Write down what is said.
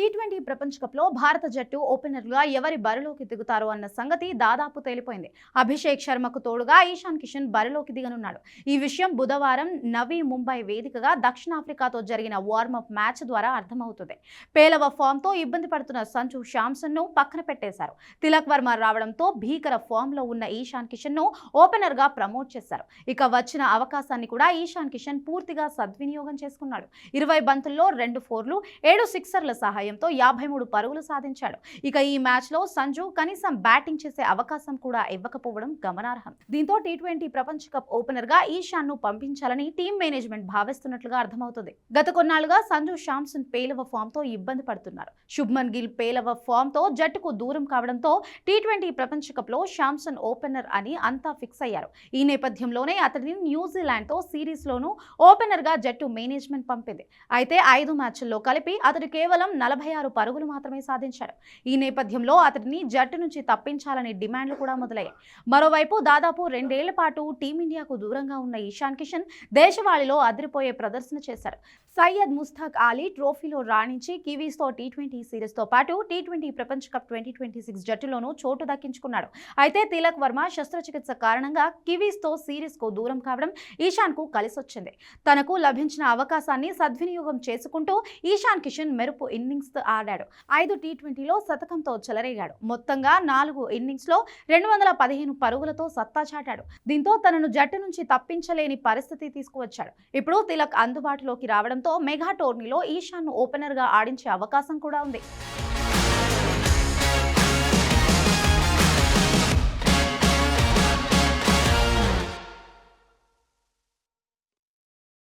Tea twenty ప్రపంచ కప్లో భారత జట్టు ఓపెనర్లుగా ఎవరి బరిలోకి దిగుతారో అన్న సంగతి దాదాపు తేలిపోయింది. అభిషేక్ శర్మకు తోడుగా ఈశాన్ కిషన్ బరిలోకి దిగనున్నాడు. ఈ విషయం బుధవారం నవీ ముంబై వేదికగా దక్షిణాఫ్రికాతో జరిగిన వార్మప్ మ్యాచ్ ద్వారా అర్థమవుతుంది. పేలవ ఫామ్తో ఇబ్బంది పడుతున్న సంజు శాంసన్ను పక్కన పెట్టేశారు. తిలక్ వర్మ రావడంతో భీకర ఫామ్లో ఉన్న ఈశాన్ కిషన్ను ఓపెనర్గా ప్రమోట్ చేశారు. ఇక వచ్చిన అవకాశాన్ని కూడా ఈశాన్ కిషన్ పూర్తిగా సద్వినియోగం చేసుకున్నాడు. ఇరవై బంతుల్లో రెండు ఫోర్లు ఏడు సిక్సర్ల సహాయం సాయంతో యాభై మూడు పరుగులు సాధించాడు. ఇక ఈ మ్యాచ్లో సంజు కనీసం బ్యాటింగ్ చేసే అవకాశం కూడా ఇవ్వకపోవడం గమనార్హం. దీంతో టీ ట్వంటీ ప్రపంచ కప్ ఓపెనర్గా ఈశాన్ను పంపించాలని టీం మేనేజ్మెంట్ భావిస్తున్నట్లుగా అర్థమవుతుంది. గత కొన్నాళ్ళుగా సంజు శాంసన్ పేలవ ఫామ్తో ఇబ్బంది పడుతున్నారు. శుభ్మన్ గిల్ పేలవ ఫామ్తో జట్టుకు దూరం కావడంతో టీ ట్వంటీ ప్రపంచ కప్లో శాంసన్ ఓపెనర్ అని అంతా ఫిక్స్ అయ్యారు. ఈ నేపథ్యంలోనే అతడిని న్యూజిలాండ్తో సిరీస్లోనూ ఓపెనర్గా జట్టు మేనేజ్మెంట్ పంపింది. అయితే ఐదు మ్యాచ్ల్లో కలిపి అతడు కేవలం నలభై ఆరు పరుగులు మాత్రమే సాధించాడు ఈ నేపథ్యంలో అతడిని జట్టు నుంచి తప్పించాలనే డిమాండ్లు కూడా మొదలయ్యాయి. మరోవైపు దాదాపు రెండేళ్ళ పాటు టీమిండియాకు దూరంగా ఉన్న ఈశాన్ కిషన్ దేశవాళిలో అదిరిపోయే ప్రదర్శన చేశారు. సయ్యద్ ముస్తాక్ అలీ ట్రోఫీలో రాణించి కివీస్తో టీ ట్వంటీ సిరీస్తో పాటు టీ ట్వంటీ ప్రపంచ కప్ ట్వంటీ ట్వంటీ సిక్స్ జట్టులోనూ చోటు దక్కించుకున్నాడు. అయితే తిలక్ వర్మ శస్త్రచికిత్స కారణంగా కివీస్తో సిరీస్కు దూరం కావడం ఈశాన్కు కలిసొచ్చింది. తనకు లభించిన అవకాశాన్ని సద్వినియోగం చేసుకుంటూ ఈశాన్ కిషన్ మెరుపు ఇన్నింగ్స్ ఆడాడు. ఐదు టీ ట్వంటీలో శతకంతో చెలరేగాడు. మొత్తంగా నాలుగు ఇన్నింగ్స్లో రెండు వందల పదిహేను పరుగులతో సత్తా చాటాడు. దీంతో తనను జట్టు నుంచి తప్పించలేని పరిస్థితి తీసుకువచ్చాడు. ఇప్పుడు తిలక్ అందుబాటులోకి రావడంతో మెగా టోర్నీలో ఈశాన్ను ఓపెనర్గా ఆడించే అవకాశం కూడా ఉంది.